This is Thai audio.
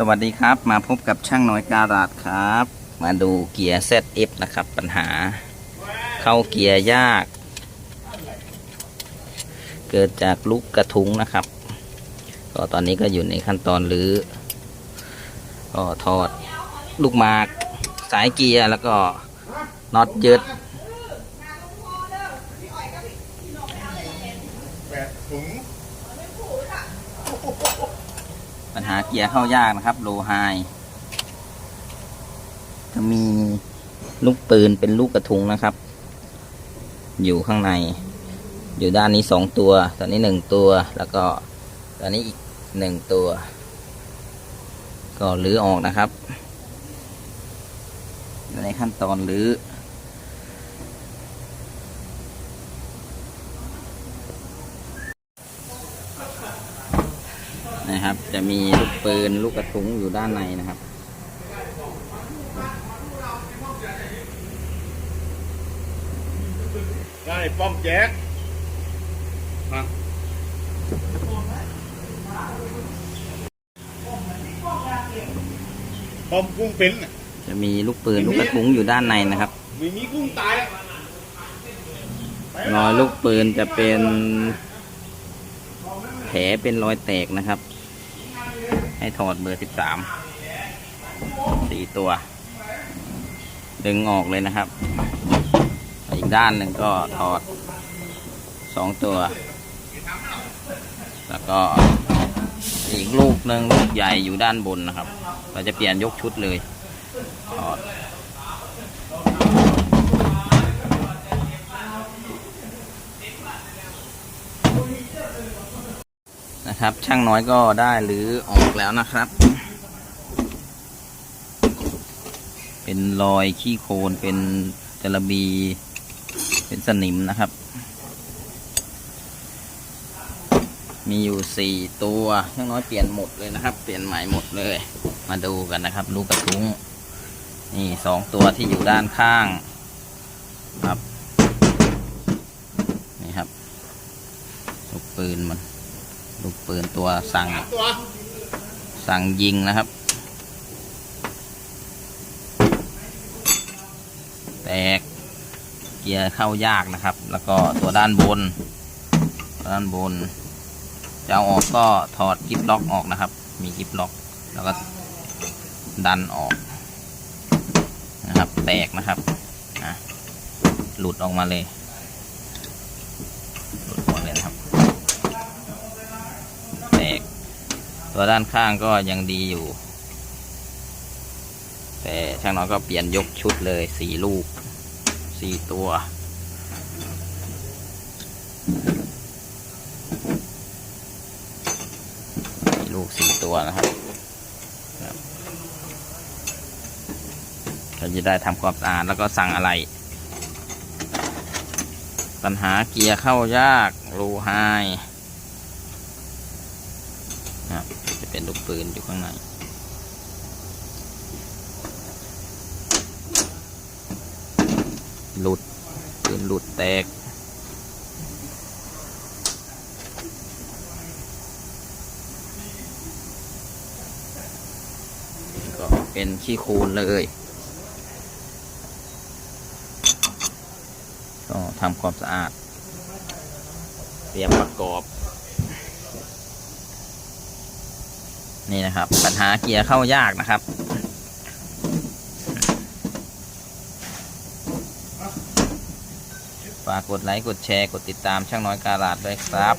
สวัสดีครับ มาพบกับช่างน้อยการาดครับ มาดูเกียร์ ZF นะครับ ปัญหา เข้าเกียร์ยาก เกิดจากลูกกระทุ้งนะครับ ก็ตอนนี้ก็อยู่ในขั้นตอนหรือก็ถอดลูกหมาก สายเกียร์แล้วก็น็อตยึด แปดถุง ปัญ หาเกียร์เข้ายากนะครับโลไฮจะมีลูกปืนเป็นลูกกระทุงนะครับ อยู่ข้างใน อยู่ด้านนี้สองตัว ตอนนี้หนึ่งตัว แล้วก็ตอนนี้อีกหนึ่งตัว ก็รื้อออกนะครับ ในขั้นตอนรื้อ นะครับ จะมีลูกปืนลูกกระทุ้งอยู่ด้านในนะครับ ได้ป้อมแจ๊กมาป้อมกุ้งเป็นน่ะจะมีลูกปืนลูกกระทุ้งอยู่ด้านในนะครับมีมีกุ้งตายอะรอยลูกปืนจะเป็นแผลเป็นรอยแตกนะครับ ให้ถอดเบอร์สิบสามสี่ตัว ดึงออกเลยนะครับ อีกด้านหนึ่งก็ถอดสองตัว แล้วก็อีกลูกหนึ่งลูกใหญ่อยู่ด้านบนนะครับ เราจะเปลี่ยนยกชุดเลยถอด นะครับ ช่างน้อยก็ได้หรือออกแล้วนะครับ เป็นรอยขี้โคลนเป็นจระบี เป็นสนิมนะครับ มีอยู่สี่ตัวช่างน้อยเปลี่ยนหมดเลยนะครับ เปลี่ยนใหม่หมดเลย มาดูกันนะครับ ลูกกระทุ้งนี่สองตัวที่อยู่ด้านข้างครับ นี่ครับลูกปืนมัน ลูกปืนตัวสั่ง สั่งยิงนะครับ แตกเกียร์เข้ายากนะครับ แล้วก็ตัวด้านบน ด้านบนจะเอาออกก็ถอดกิฟล็อกออกนะครับ มีกิฟล็อก แล้วก็ดันออกนะครับ แตกนะครับหลุดออกมาเลย หลุดออกมาเลยนะครับ แตก ตัวด้านข้างก็ยังดีอยู่ แต่ช่างน้อยก็เปลี่ยนยกชุดเลยสี่ลูกสี่ตัว ลูกสี่ตัวนะครับเราจะได้ทำความสะอาดแล้วก็สั่งอะไร ปัญหาเกียร์เข้ายากรูไฮ นะจะเป็นลูกปืนอยู่ข้างในหลุดปืนหลุดแตกก็เป็นขี้คูนเลยก็ทำความสะอาดเตรียมประกอบ นี่นะครับ ปัญหาเกียร์เข้ายากนะครับ ฝากกดไลค์ กดแชร์ กดติดตามช่างน้อยการาดด้วยครับ